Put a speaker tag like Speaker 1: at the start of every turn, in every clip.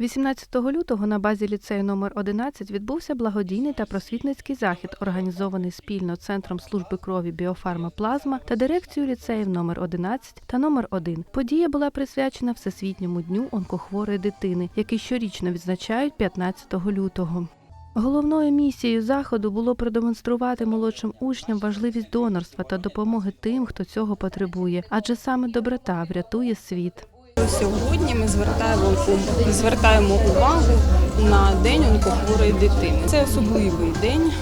Speaker 1: 18 лютого на базі ліцею номер 11 відбувся благодійний та просвітницький захід, організований спільно Центром служби крові Біофарма Плазма та дирекцією ліцеїв номер 11 та номер 1. Подія була присвячена Всесвітньому дню онкохворої дитини, який щорічно відзначають 15 лютого. Головною місією заходу було продемонструвати молодшим учням важливість донорства та допомоги тим, хто цього потребує, адже саме доброта врятує світ.
Speaker 2: Сьогодні ми звертаємо звертаємо увагу на день онкохворої дитини. Це особливий день.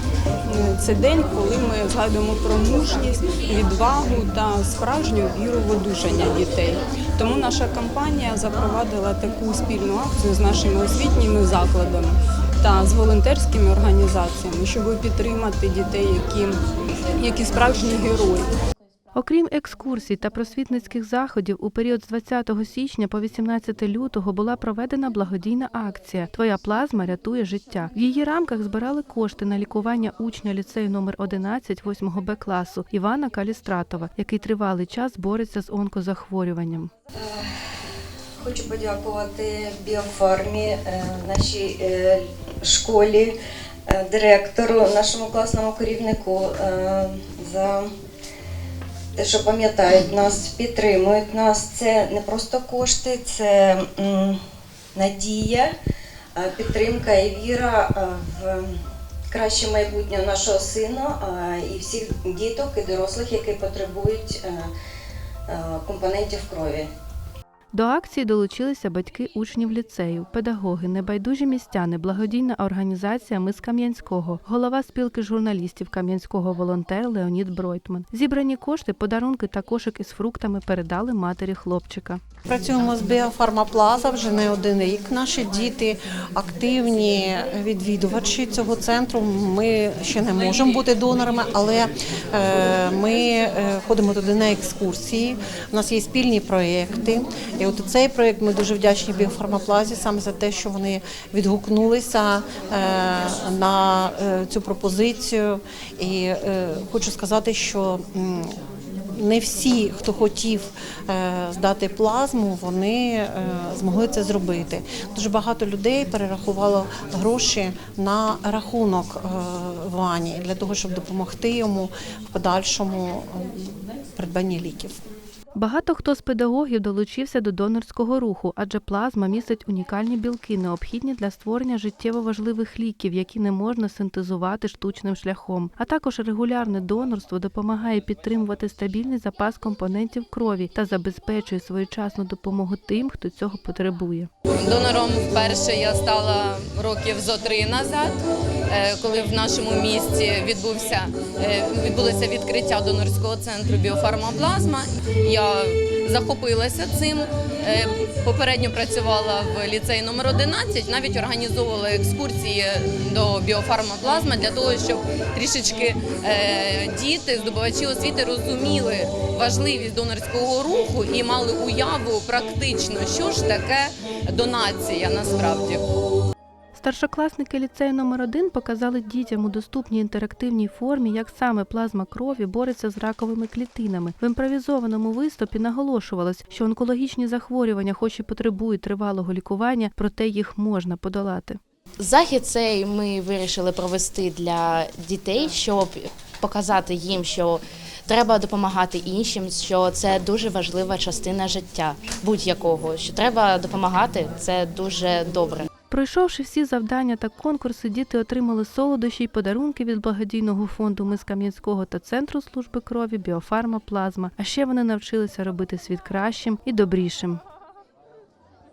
Speaker 2: Це день, коли ми згадуємо про мужність, відвагу та справжню віру в одужання дітей. Тому наша компанія запровадила таку спільну акцію з нашими освітніми закладами та з волонтерськими організаціями, щоб підтримати дітей, які, які справжні герої.
Speaker 1: Окрім екскурсій та просвітницьких заходів, у період з 20 січня по 18 лютого була проведена благодійна акція Твоя плазма рятує життя. В її рамках збирали кошти на лікування учня ліцею номер 11 8 Б класу Івана Калістратова, який тривалий час бореться з онкозахворюванням.
Speaker 3: Хочу подякувати біофармі, е, нашій е, школі, е, директору, нашому класному керівнику е, за що пам'ятають нас, підтримують нас. Це не просто кошти, це надія, підтримка і віра в краще майбутнє нашого сина і всіх діток і дорослих, які потребують е, е, компонентів крові.
Speaker 1: До акції долучилися батьки учнів ліцею, педагоги, небайдужі містяни, благодійна організація Ми з Кам'янського, голова спілки журналістів Кам'янського волонтер Леонід Бройтман. Зібрані кошти, подарунки та кошик із фруктами передали матері хлопчика.
Speaker 4: Працюємо з Біофармаплаза вже не один рік. Наші діти активні відвідувачі цього центру. Ми ще не можемо бути донорами, але е, ми е, ходимо туди на екскурсії. У нас є спільні проєкти. І от цей проєкт ми дуже вдячні Біофармаплазі саме за те, що вони відгукнулися е, на е, цю пропозицію. І е, хочу сказати, що не всі, хто хотів здати плазму, вони змогли це зробити. Дуже багато людей перерахувало гроші на рахунок Вані для того, щоб допомогти йому в подальшому придбанні ліків.
Speaker 1: Багато хто з педагогів долучився до донорського руху, адже плазма містить унікальні білки, необхідні для створення життєво важливих ліків, які не можна синтезувати штучним шляхом. А також регулярне донорство допомагає підтримувати стабільний запас компонентів крові та забезпечує своєчасну допомогу тим, хто цього потребує.
Speaker 5: Донором вперше я стала років зо три назад, е, коли в нашому місті відбувся е, відбулося відкриття донорського центру біофармаплазма. Я захопилася цим. Е, Попередньо працювала в ліцеї номер 11, навіть організовувала екскурсії до біофармаплазма для того, щоб трішечки е, діти, здобувачі освіти розуміли важливість донорського руху і мали уяву практично, що ж таке донація насправді.
Speaker 1: Старшокласники ліцею номер 1 показали дітям у доступній інтерактивній формі, як саме плазма крові бореться з раковими клітинами. В імпровізованому виступі наголошувалось, що онкологічні захворювання, хоч і потребують тривалого лікування, проте їх можна подолати.
Speaker 6: Захід цей ми вирішили провести для дітей, щоб показати їм, що треба допомагати іншим, що це дуже важлива частина життя будь-якого. Що треба допомагати, це дуже добре.
Speaker 1: Пройшовши всі завдання та конкурси, діти отримали солодощі й подарунки від благодійного фонду Мис Кам'янського та Центру служби крові Біофарма Плазма. А ще вони навчилися робити світ кращим і добрішим.